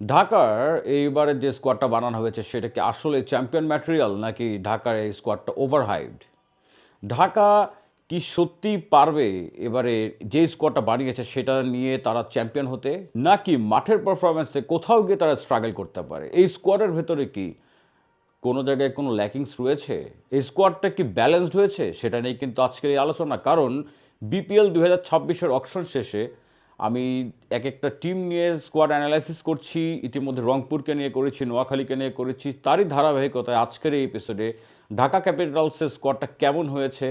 ঢাকার এইবারের যে স্কোয়াডটা বানানো হয়েছে, সেটা কি আসলে চ্যাম্পিয়ন ম্যাটেরিয়াল নাকি ঢাকার এই স্কোয়াডটা ওভারহাইভড ঢাকা কি সত্যি পারবে এবারে যে স্কোয়াডটা বানিয়েছে, সেটা নিয়ে তারা চ্যাম্পিয়ন হতে, নাকি মাঠের পারফরমেন্সে কোথাও গিয়ে তারা স্ট্রাগল করতে পারে? এই স্কোয়াডের ভেতরে কি কোনো জায়গায় কোনো ল্যাকিংস রয়েছে? এই স্কোয়াডটা কি ব্যালেন্সড হয়েছে? সেটা নিয়ে কিন্তু আজকের এই আলোচনা। কারণ বিপিএল দু হাজার ছাব্বিশের অকশন শেষে আমি এক একটা টিম নিয়ে স্কোয়াড অ্যানালাইসিস করছি, ইতিমধ্যে রংপুরকে নিয়ে করেছি, নোয়াখালীকে নিয়ে করেছি, তারই ধারাবাহিকতায় আজকের এই এপিসোডে ঢাকা ক্যাপিটালসের স্কোয়াডটা কেমন হয়েছে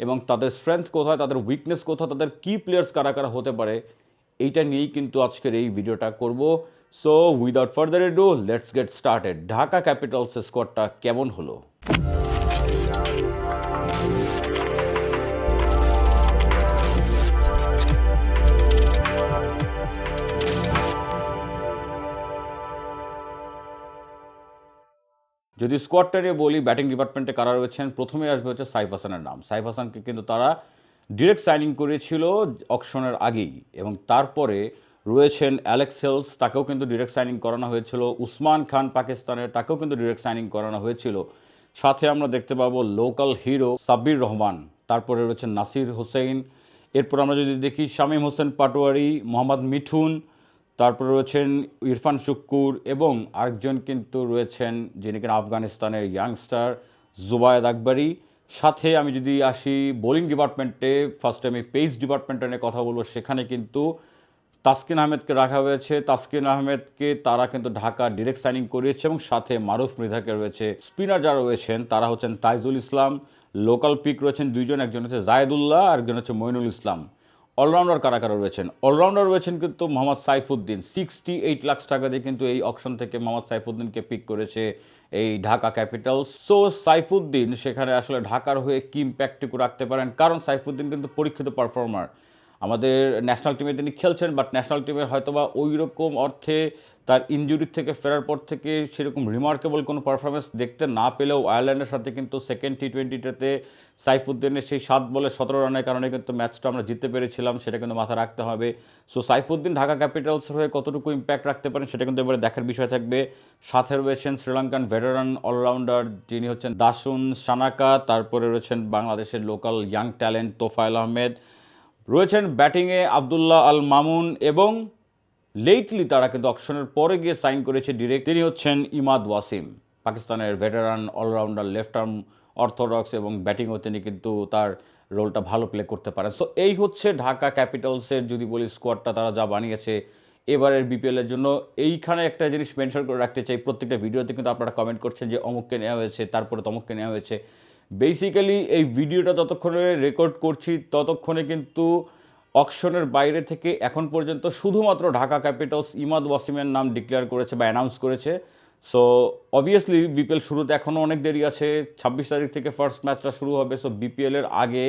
এবং তাদের স্ট্রেংথ কোথায়, তাদের উইকনেস কোথায়, তাদের কি প্লেয়ার্স কারা কারা হতে পারে, এইটা নিয়েই কিন্তু আজকের এই ভিডিওটা করব। So without further ado let's get started Dhaka ক্যাপিটালসের স্কোয়াডটা কেমন হলো? যদি স্কোয়াডটা নিয়ে বলি, ব্যাটিং ডিপার্টমেন্টে কারা রয়েছেন? প্রথমে আসবে হচ্ছে সাইফ হাসানের নাম। সাইফ হাসানকে কিন্তু তারা ডিরেক্ট সাইনিং করেছিল অকশনের আগেই এবং তারপরে রয়েছেন অ্যালেক্স হেলস, তাকেও কিন্তু ডিরেক্ট সাইনিং করানো হয়েছিল। উসমান খান পাকিস্তানের, তাকেও কিন্তু ডিরেক্ট সাইনিং করানো হয়েছিল। সাথে আমরা দেখতে পাবো লোকাল হিরো সাব্বির রহমান, তারপরে রয়েছেন নাসির হোসেন এরপর আমরা যদি দেখি শামীম হোসেন পাটোয়ারি, মোহাম্মদ মিঠুন তারপরে রয়েছেন ইরফান শুক্কুর এবং আরেকজন কিন্তু রয়েছেন যিনি কিনা আফগানিস্তানের ইয়াংস্টার জুবায়েদ আকবরী। সাথে আমি যদি আসি বোলিং ডিপার্টমেন্টে ফার্স্টে আমি পেস ডিপার্টমেন্টে নিয়ে কথা বলব, সেখানে কিন্তু তাসকিন আহমেদকে রাখা হয়েছে। তাসকিন আহমেদকে তারা কিন্তু ঢাকা ডিরেক্ট সাইনিং করিয়েছে এবং সাথে মারুফ মৃধাকে রয়েছে। স্পিনার যারা রয়েছেন, তারা হচ্ছেন তাইজুল ইসলাম। লোকাল পিক রয়েছেন দুইজন, একজন হচ্ছে জায়েদুল্লাহ আর একজন হচ্ছে মইনুল ইসলাম। অলরাউন্ডার কারা কারা রয়েছেন। অলরাউন্ডার রয়েছেন কিন্তু মোহাম্মদ সাইফুদ্দিন। সিক্সটি এইট লাখ টাকা দিয়ে কিন্তু এই অকশন থেকে মোহাম্মদ সাইফুদ্দিনকে পিক করেছে এই ঢাকা ক্যাপিটাল সো সাইফুদ্দিন সেখানে আসলে ঢাকার হয়ে কি ইম্প্যাক্টটুকু রাখতে পারেন? কারণ সাইফুদ্দিন কিন্তু পরীক্ষিত পারফর্মার আমাদের ন্যাশনাল টিমে তিনি খেলছেন বাট ন্যাশনাল টিমের হয়তোবা ওই রকম অর্থে তার ইনজুরি থেকে ফেরার পর থেকে সেরকম রিমার্কেবল কোনো পারফরমেন্স দেখতে না পেলেও আয়ারল্যান্ডের সাথে কিন্তু সেকেন্ড টি টোয়েন্টিটাতে সাইফুদ্দিনের সেই সাত বলে সতেরো রানের কারণে কিন্তু ম্যাচটা আমরা জিততে পেরেছিলাম, সেটা কিন্তু মাথায় রাখতে হবে। সো সাইফুদ্দিন ঢাকা ক্যাপিটালসের হয়ে কতটুকু ইম্প্যাক্ট রাখতে পারেন সেটা কিন্তু এবারে দেখার বিষয় থাকবে। সাথে রয়েছেন শ্রীলঙ্কান ভেটারান অলরাউন্ডার যিনি হচ্ছেন দাসুন সানাকা, তারপরে রয়েছেন বাংলাদেশের local young talent Tofael Ahmed. রয়েছেন ব্যাটিংয়ে আবদুল্লাহ আল মামুন এবং লেটলি তারা কিন্তু অকশনের পরে গিয়ে সাইন করেছে ডিরেক্ট। তিনি হচ্ছেন ইমাদ ওয়াসিম, পাকিস্তানের veteran allrounder left arm orthodox এবং ব্যাটিংও তিনি কিন্তু তার রোলটা ভালো প্লে করতে পারেন। সো এই হচ্ছে ঢাকা ক্যাপিটালসের যদি বলি স্কোয়াডটা তারা যা বানিয়েছে এবারের বিপিএলের জন্য। এইখানে একটা জিনিস মেনশন করে রাখতে চাই, প্রত্যেকটা ভিডিওতে কিন্তু আপনারা কমেন্ট করছেন যে অমুককে নেওয়া হয়েছে, তারপরে তমুককে নেওয়া হয়েছে। বেসিক্যালি এই ভিডিওটা যতক্ষণে রেকর্ড করছি, ততক্ষণে কিন্তু অকশনের বাইরে থেকে এখন পর্যন্ত শুধুমাত্র ঢাকা ক্যাপিটালস ইমাদ ওয়াসিমের নাম ডিক্লেয়ার করেছে বা অ্যানাউন্স করেছে। সো অবভিয়াসলি বিপিএল শুরুতে এখনও অনেক দেরি আছে, ছাব্বিশ তারিখ থেকে ফার্স্ট ম্যাচটা শুরু হবে সো বিপিএলের আগে।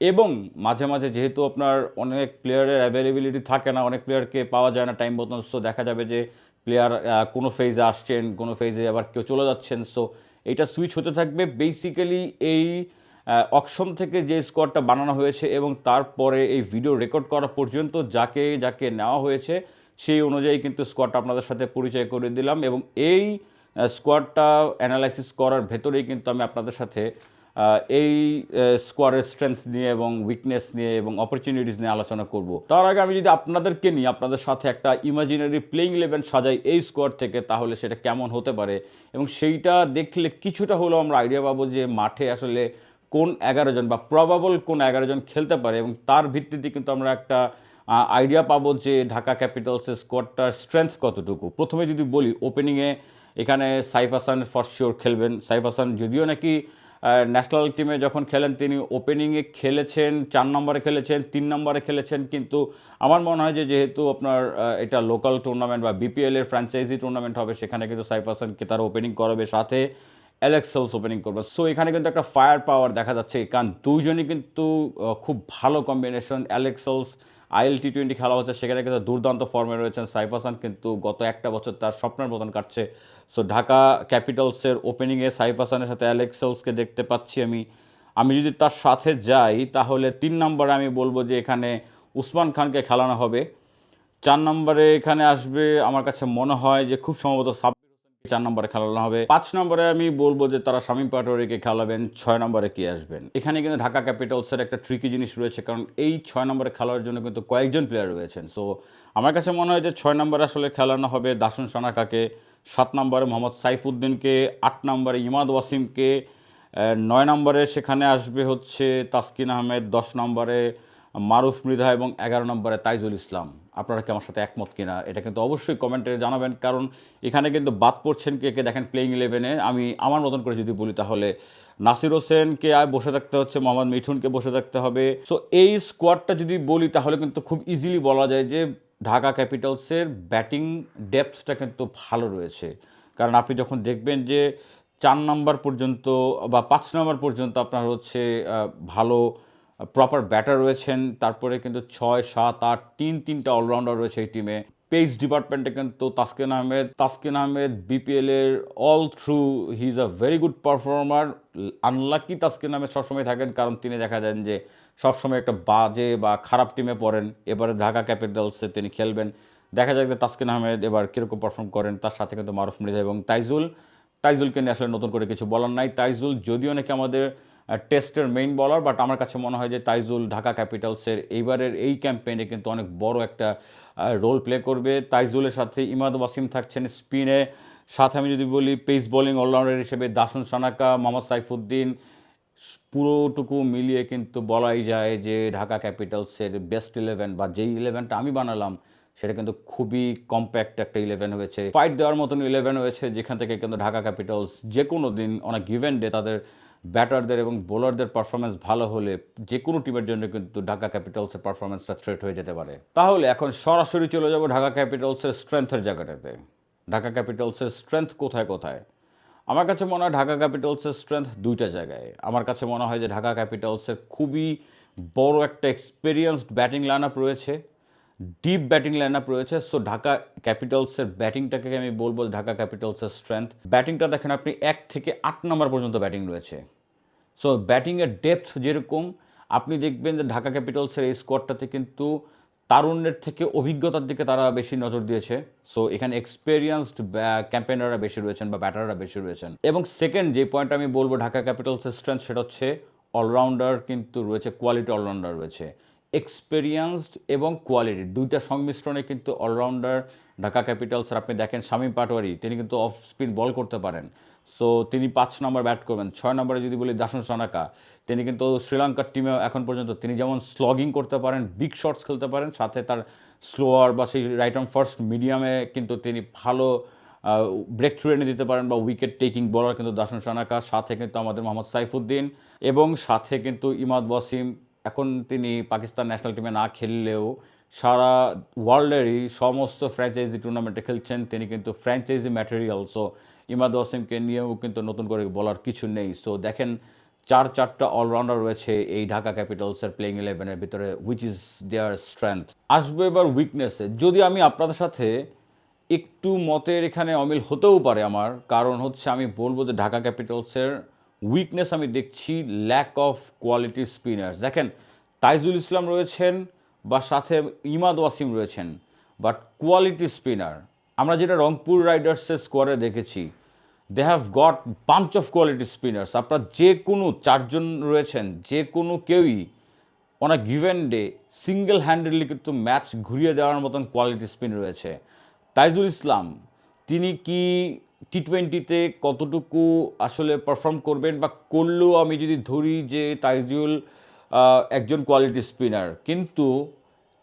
এবং মাঝে মাঝে যেহেতু আপনার অনেক প্লেয়ারের অ্যাভেলেবিলিটি থাকে না, অনেক প্লেয়ারকে পাওয়া যায় না টাইম মতন সো দেখা যাবে যে প্লেয়ার কোনো ফেজে আসছেন, কোনো ফেজে আবার কেউ চলে যাচ্ছেন সো এটা সুইচ হতে থাকবে। বেসিক্যালি এই অকশন থেকে যে স্কোয়াডটা বানানো হয়েছে এবং তারপরে এই ভিডিও রেকর্ড করা পর্যন্ত যাকে যাকে নেওয়া হয়েছে, সেই অনুযায়ী কিন্তু স্কোয়াডটা আপনাদের সাথে পরিচয় করে দিলাম এবং এই স্কোয়াডটা অ্যানালাইসিস করার ভেতরেই কিন্তু আমি আপনাদের সাথে এই স্কোয়াডের স্ট্রেংথ নিয়ে এবং উইকনেস নিয়ে এবং অপরচুনিটিস নিয়ে আলোচনা করব। তার আগে আমি যদি আপনাদেরকে নিয়ে আপনাদের সাথে একটা ইমাজিনারি প্লেইং ইলেভেন সাজাই এই স্কোয়াড থেকে, তাহলে সেটা কেমন হতে পারে? এবং সেইটা দেখলে কিছুটা হলেও আমরা আইডিয়া পাবো যে মাঠে আসলে কোন এগারো জন বা প্রবাবল কোন এগারো জন খেলতে পারে এবং তার ভিত্তিতে কিন্তু আমরা একটা আইডিয়া পাবো যে ঢাকা ক্যাপিটালসের স্কোয়াডটার স্ট্রেংথ কতটুকু। প্রথমে যদি বলি ওপেনিংয়ে এখানে সাইফ হাসান ফর শিওর খেলবেন। সাইফ হাসান যদিও নাকি ন্যাশনাল টিমে যখন খেলেন, তিনি ওপেনিংয়ে খেলেছেন, চার নম্বরে খেলেছেন, তিন নম্বরে খেলেছেন। কিন্তু আমার মনে হয় যে, যেহেতু আপনার এটা লোকাল টুর্নামেন্ট বা বিপিএলের ফ্র্যাঞ্চাইজি টুর্নামেন্ট হবে, সেখানে কিন্তু সাইফ হাসানকে তারা ওপেনিং করাবে, সাথে অ্যালেক্স অ্যালেক্সেলস ওপেনিং করবে। সো এখানে কিন্তু একটা ফায়ার পাওয়ার দেখা যাচ্ছে। কারণ দুইজনই কিন্তু খুব ভালো combination Alex Alex Hales IL T twenty খেলা হচ্ছে, সেখানে কিন্তু দুর্দান্ত ফর্মে রয়েছেন সাইফ হাসান কিন্তু গত একটা বছর তার স্বপ্নের মতন কাটছে। সো ঢাকা ক্যাপিটালসের ওপেনিংয়ে সাইফ হাসানের সাথে অ্যালেক্সেলসকে দেখতে পাচ্ছি আমি। আমি যদি তার সাথে যাই, তাহলে তিন নম্বরে আমি বলব যে এখানে উসমান খানকে খেলানো হবে। চার নম্বরে এখানে আসবে, আমার কাছে মনে হয় যে খুব সম্ভবত হোসেনকে চার নম্বরে খেলানো হবে। পাঁচ নম্বরে আমি বলব যে তারা শামীম পাটোয়ারিকে খেলাবেন, ছয় নম্বরে কে আসবেন। এখানে কিন্তু ঢাকা ক্যাপিটালসের একটা ট্রিকি জিনিস রয়েছে, কারণ এই ছয় নম্বরে খেলার জন্য কিন্তু কয়েকজন প্লেয়ার রয়েছেন। সো আমার কাছে মনে হয় যে ছয় নম্বরে আসলে খেলানো হবে দাসুন সানাকাকে, সাত নম্বরে মোহাম্মদ সাইফুদ্দিনকে, আট নম্বরে ইমাদ ওয়াসিমকে নয় নম্বরে সেখানে আসবে হচ্ছে তাসকিন আহমেদ, দশ নম্বরে মারুফ মৃধা এবং এগারো নম্বরে তাইজুল ইসলাম। আপনারা কি আমার সাথে একমত কিনা? এটা কিন্তু অবশ্যই কমেন্টে জানাবেন, কারণ এখানে কিন্তু বাদ পড়ছেন কে কে? দেখেন প্লেইং ইলেভেনে আমি আমার মতন করে যদি বলি তাহলে নাসির হোসেনকে আর বসে থাকতে হচ্ছে, মোহাম্মদ মিঠুনকে বসে থাকতে হবে। সো এই স্কোয়াডটা যদি বলি তাহলে কিন্তু খুব ইজিলি বলা যায় যে ঢাকা ক্যাপিটালসের ব্যাটিং ডেপথটা কিন্তু ভালো রয়েছে। কারণ আপনি যখন দেখবেন যে চার নম্বর পর্যন্ত বা পাঁচ নম্বর পর্যন্ত আপনার হচ্ছে ভালো প্রপার ব্যাটার রয়েছেন। তারপরে কিন্তু ছয়, সাত, আট, তিন, তিনটা অলরাউন্ডার রয়েছে এই টিমে পেস ডিপার্টমেন্টে কিন্তু তাসকিন আহমেদ। তাসকিন আহমেদ বিপিএল এর all through he is a very good performer unlucky Taskin Ahmed সবসময় থাকেন, কারণ তিনি দেখা যান যে সবসময় একটা বাজে বা খারাপ টিমে পড়েন। এবারে ঢাকা ক্যাপিটালসে তিনি খেলবেন। দেখা যাক তাসকিন আহমেদ এবার কীরকম পারফর্ম করেন, তার সাথে কিন্তু মারুফ মৃধা এবং তাইজুল। তাইজুলকে নিয়ে আসলে নতুন করে কিছু বলার নাই। তাইজুল, যদিও নাকি আমাদের টেস্টের মেইন বলার বাট আমার কাছে মনে হয় যে তাইজুল ঢাকা ক্যাপিটালসের এইবারের এই ক্যাম্পেইনে কিন্তু অনেক বড় একটা রোল প্লে করবে। তাইজুলের সাথে ইমাদ ওয়াসিম থাকছেন স্পিনে সাথে আমি যদি বলি পেস বোলিং অলরাউন্ডার হিসেবে দাসুন সানাকা, মোহাম্মদ সাইফুদ্দিন, পুরোটুকু মিলিয়ে কিন্তু বলাই যায় যে ঢাকা ক্যাপিটালসের বেস্ট ইলেভেন বা যেই ইলেভেনটা আমি বানালাম, সেটা কিন্তু খুবই কম্প্যাক্ট একটা ইলেভেন হয়েছে। ফাইট দেওয়ার মতন ইলেভেন হয়েছে, যেখান থেকে কিন্তু ঢাকা ক্যাপিটালস যে কোনো দিন অনেক গিভেন ডে তাদের ব্যাটারদের এবং বোলারদের পারফরমেন্স ভালো হলে যে কোনো টিমের জন্য কিন্তু ঢাকা ক্যাপিটালসের পারফরমেন্সটা থ্রেট হয়ে যেতে পারে। তাহলে এখন সরাসরি চলে যাব ঢাকা ক্যাপিটালসের স্ট্রেংথের জায়গাটাতে। ঢাকা ক্যাপিটালসের স্ট্রেংথ কোথায় কোথায়? আমার কাছে মনে হয় ঢাকা ক্যাপিটালসের স্ট্রেংথ দুইটা জায়গায়। আমার কাছে মনে হয় যে ঢাকা ক্যাপিটালসের খুবই বড় একটা এক্সপিরিয়েন্সড ব্যাটিং লাইন আপ রয়েছে। ডিপ ব্যাটিং লাইন আপ রয়েছে। সো ঢাকা ক্যাপিটালসের ব্যাটিংটাকে আমি বলব ঢাকা ক্যাপিটালসের স্ট্রেংথ ব্যাটিংটা দেখেন আপনি এক থেকে আট নম্বর পর্যন্ত ব্যাটিং রয়েছে। সো ব্যাটিংয়ের ডেপথ যেরকম, আপনি দেখবেন যে ঢাকা ক্যাপিটালসের এই স্কোয়াডটাতে কিন্তু তারুণ্যের থেকে অভিজ্ঞতার দিকে তারা বেশি নজর দিয়েছে। সো এখানে এক্সপেরিয়েন্সড ক্যাম্পেনাররা বেশি রয়েছেন বা ব্যাটাররা বেশি রয়েছেন। এবং সেকেন্ড যে পয়েন্ট আমি বলব ঢাকা ক্যাপিটালসের স্ট্রেংথ সেটা হচ্ছে অলরাউন্ডার কিন্তু রয়েছে কোয়ালিটি অলরাউন্ডার রয়েছে। এক্সপেরিয়েন্সড এবং কোয়ালিটি দুইটা সংমিশ্রণে কিন্তু অলরাউন্ডার ঢাকা ক্যাপিটালসের আপনি দেখেন শামীম পাটোয়ারি, তিনি কিন্তু অফ স্পিন বল করতে পারেন। সো তিনি পাঁচ নম্বর ব্যাট করবেন। ছয় নম্বরে যদি বলি দাসন সানাকা, তিনি কিন্তু শ্রীলঙ্কার টিমে এখন পর্যন্ত তিনি যেমন স্লগিং করতে পারেন বিগ শটস খেলতে পারেন, সাথে তার স্লোয়ার বা সেই রাইট অন ফার্স্ট মিডিয়ামে কিন্তু তিনি ভালো ব্রেক থ্রু এনে দিতে পারেন বা উইকেট টেকিং বলার কিন্তু দাসন সানাকা, সাথে কিন্তু আমাদের মোহাম্মদ সাইফুদ্দিন এবং সাথে কিন্তু ইমাদ ওয়াসিম এখন তিনি পাকিস্তান ন্যাশনাল টিমে না খেললেও সারা ওয়ার্ল্ডেরই সমস্ত ফ্র্যাঞ্চাইজি টুর্নামেন্টে খেলছেন। তিনি কিন্তু ফ্র্যাঞ্চাইজি ম্যাটেরিয়াল সো ইমাদ ওয়াসিমকে নিয়েও কিন্তু নতুন করে বলার কিছু নেই। সো দেখেন, চার চারটা অলরাউন্ডার রয়েছে এই ঢাকা ক্যাপিটালসের প্লেইং ইলেভেনের ভিতরে হুইচ ইজ দেয়ার স্ট্রেংথ আসবে এবার উইকনেসে যদি আমি আপনাদের সাথে একটু মতের এখানে অমিল হতেও পারে আমার, কারণ হচ্ছে আমি বলব যে ঢাকা ক্যাপিটালসের উইকনেস আমি দেখছি ল্যাক অফ কোয়ালিটি স্পিনার্স দেখেন তাইজুল ইসলাম রয়েছেন বা সাথে ইমাদ ওয়াসিম রয়েছেন বাট কোয়ালিটি স্পিনার আমরা যেটা রংপুর রাইডার্সের স্কোয়ারে দেখেছি they have got bunch of quality spinners আপনার যে কোনো চারজন রয়েছেন, যে কোনো কেউই on a given day single handedly কিন্তু ম্যাচ ঘুরিয়ে দেওয়ার মতন কোয়ালিটি স্পিন রয়েছে। তাইজুল ইসলাম, তিনি কি টি টোয়েন্টিতে কতটুকু আসলে পারফর্ম করবেন বা করলেও আমি যদি ধরি যে তাইজুল একজন কোয়ালিটি স্পিনার কিন্তু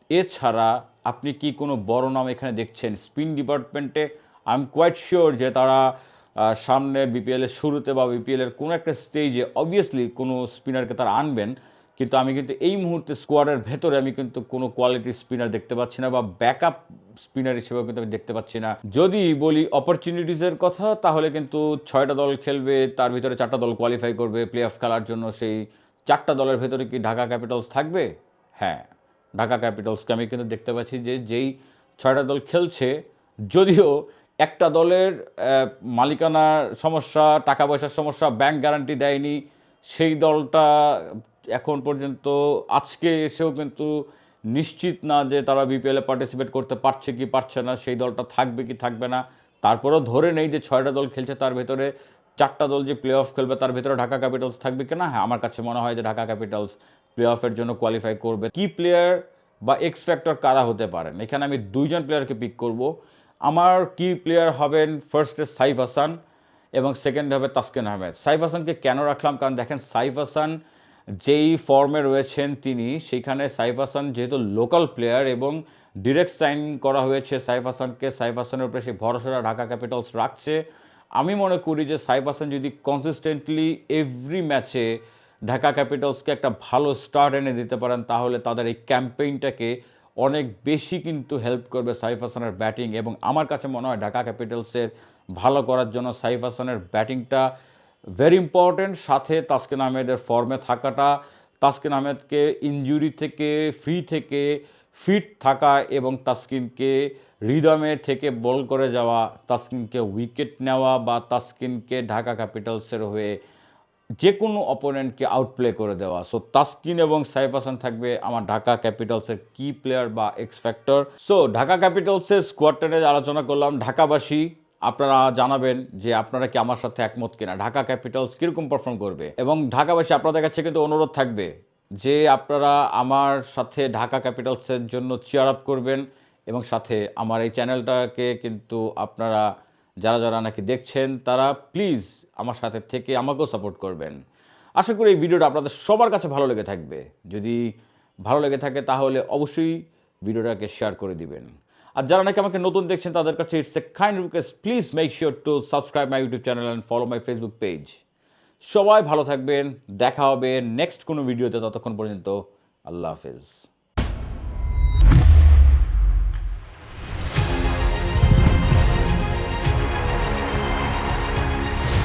এছাড়া আপনি কি কোনো বড় নাম এখানে দেখছেন? স্পিন ডিপার্টমেন্টে আই এম কোয়াইট শিওর যে তারা সামনে বিপিএলের শুরুতে বা বিপিএলের কোনো একটা স্টেজে অবভিয়াসলি কোনো স্পিনারকে তারা আনবেন। কিন্তু আমি কিন্তু এই মুহূর্তে স্কোয়াডের ভেতরে আমি কিন্তু কোনো কোয়ালিটি স্পিনার দেখতে পাচ্ছি না বা ব্যাকআপ স্পিনার হিসেবেও কিন্তু আমি দেখতে পাচ্ছি না। যদি বলি অপরচুনিটিসের কথা, তাহলে কিন্তু ছয়টা দল খেলবে, তার ভিতরে চারটা দল কোয়ালিফাই করবে প্লে অফ খেলার জন্য সেই চারটা দলের ভেতরে কি ঢাকা ক্যাপিটালস থাকবে? হ্যাঁ ঢাকা ক্যাপিটালসকে আমি কিন্তু দেখতে পাচ্ছি যে যেই ছয়টা দল খেলছে, যদিও একটা দলের মালিকানার সমস্যা, টাকা পয়সার সমস্যা ব্যাংক গ্যারান্টি দেয়নি, সেই দলটা এখন পর্যন্ত আজকে এসেও কিন্তু নিশ্চিত না যে তারা বিপিএলে পার্টিসিপেট করতে পারছে কি পারছে না, সেই দলটা থাকবে কি থাকবে না। তারপরেও ধরে নেই যে ছয়টা দল খেলছে, তার ভেতরে চারটা দল যে প্লে অফ খেলবে, তার ভেতরে ঢাকা ক্যাপিটালস থাকবে কিনা? হ্যাঁ আমার কাছে মনে হয় যে ঢাকা ক্যাপিটালস প্লে অফের জন্য কোয়ালিফাই করবে। কি প্লেয়ার বা এক্স ফ্যাক্টর কারা হতে পারেন? এখানে আমি দুইজন প্লেয়ারকে পিক করব। আমার কি প্লেয়ার হবেন? ফার্স্টে সাইফ হাসান এবং সেকেন্ড হবে তাসকিন আহমেদ। সাইফ হাসানকে কেন রাখলাম? কারণ দেখেন, সাইফ হাসান যেই ফর্মে রয়েছেন তিনি, সেখানে সাইফ হাসান যেহেতু লোকাল প্লেয়ার এবং ডিরেক্ট সাইন করা হয়েছে সাইফ হাসানকে, সাইফ হাসানের উপরে সেই ভরসাটা ঢাকা ক্যাপিটালস রাখছে। আমি মনে করি যে সাইফ হাসান যদি কনসিস্টেন্টলি এভরি ম্যাচে ঢাকা ক্যাপিটালসকে একটা ভালো স্টার্ট এনে দিতে পারেন, তাহলে তাদের এই ক্যাম্পেইনটাকে অনেক বেশি কিন্তু হেল্প করবে সাইফ হাসানের ব্যাটিং এবং আমার কাছে মনে হয় ঢাকা ক্যাপিটালসের ভালো করার জন্য সাইফ হাসানের ব্যাটিংটা ভেরি ইম্পর্ট্যান্ট সাথে তাসকিন আহমেদের ফর্মে থাকাটা, তাসকিন আহমেদকে ইনজুরি থেকে ফ্রি থেকে ফিট থাকা এবং তাসকিনকে রিদমে থেকে বল করে যাওয়া, তাসকিনকে উইকেট নেওয়া বা তাসকিনকে ঢাকা ক্যাপিটালসের হয়ে যে কোনো অপোনেন্টকে আউটপ্লে করে দেওয়া। সো তাসকিন এবং সাইফ হাসান থাকবে আমার ঢাকা ক্যাপিটালসের কি প্লেয়ার বা এক্স ফ্যাক্টর সো ঢাকা ক্যাপিটালসের স্কোয়াডটানে আলোচনা করলাম। ঢাকাবাসী, আপনারা জানাবেন যে আপনারা কি আমার সাথে একমত কিনা? ঢাকা ক্যাপিটালস কীরকম পারফর্ম করবে? এবং ঢাকাবাসী, আপনাদের কাছে কিন্তু অনুরোধ থাকবে যে আপনারা আমার সাথে ঢাকা ক্যাপিটালসের জন্য চেয়ার আপ করবেন এবং সাথে আমার এই চ্যানেলটাকে কিন্তু আপনারা যারা যারা নাকি দেখছেন, তারা প্লিজ আমার সাথে থেকে আমাকেও সাপোর্ট করবেন। আশা করি এই ভিডিওটা আপনাদের সবার কাছে ভালো লেগে থাকবে। যদি ভালো লেগে থাকে, তাহলে অবশ্যই ভিডিওটাকে শেয়ার করে দিবেন। আর যারা নাকি আমাকে নতুন দেখছেন, তাদের কাছে it's a kind request please make sure to subscribe my YouTube channel and follow my Facebook page সবাই ভালো থাকবেন দেখা হবে নেক্সট কোনো ভিডিওতে ততক্ষণ পর্যন্ত আল্লাহ হাফেজ।